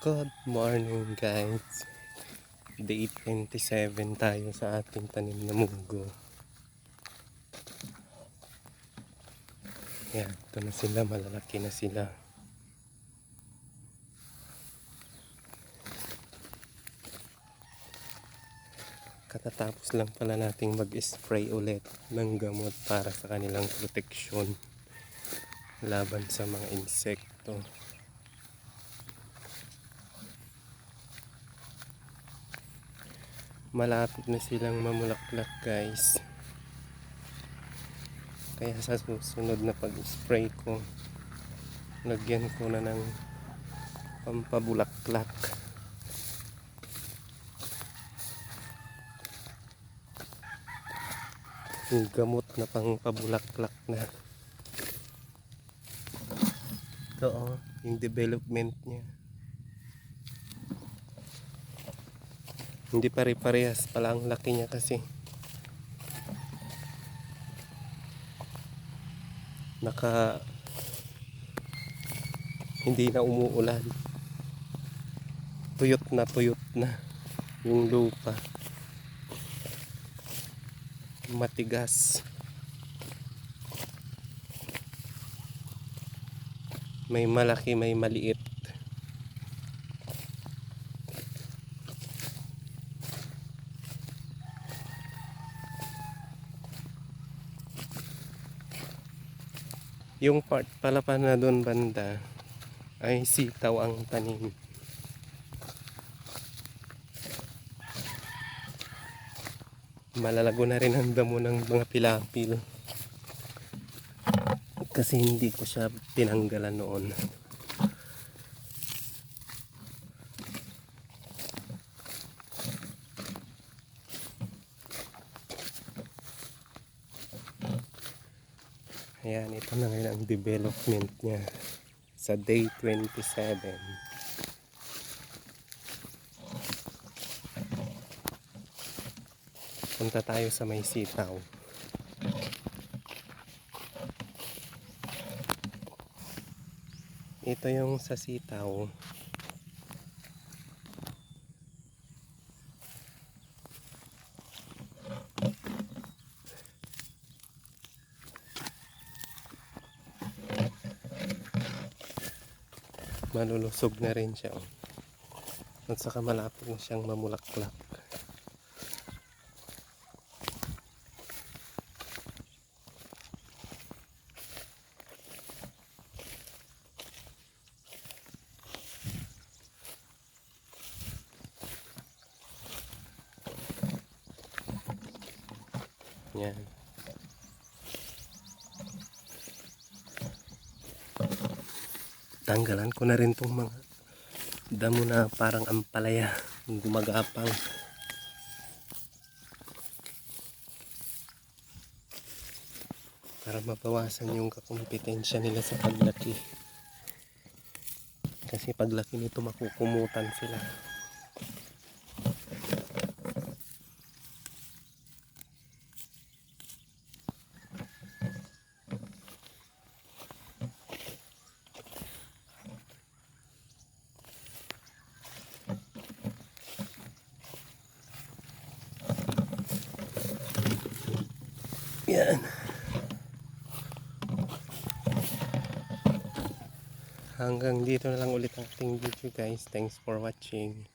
Good morning guys. Day 27 tayo sa ating tanim na munggo. Yan, ito na sila, malalaki na sila. Katatapos lang pala nating mag-spray ulit ng gamot para sa kanilang proteksyon laban sa mga insekto. Malapit na silang mamulaklak guys. Kaya sa susunod na pag-spray ko lagyan ko na ng pampabulaklak. Yung gamot na pangpabulaklak na. Ito oh, yung development niya Hindi pare-parehas pala ang laki niya kasi. Naka hindi na umuulan. Tuyot na tuyot na yung lupa. Matigas. May malaki, may maliit. Yung part pala pa na doon banda ay sitaw ang tanim. Malalago na rin ang damo ng mga pilapil. Kasi hindi ko siya tinanggalan noon. Ayan, ito na ngayon ang development niya sa day 27. Punta tayo sa may sitaw. Ito yung sa sitaw. Malulusog na rin siya oh. at saka malapit na siyang mamulaklak yan tanggalan ko na rin tong mga damo na parang ampalaya gumagapang. Para mabawasan yung kakompetensya nila sa paglaki. Kasi paglaki nito makukumutan sila Yan. Hanggang dito na lang ulit ang ating video guys. Thanks for watching.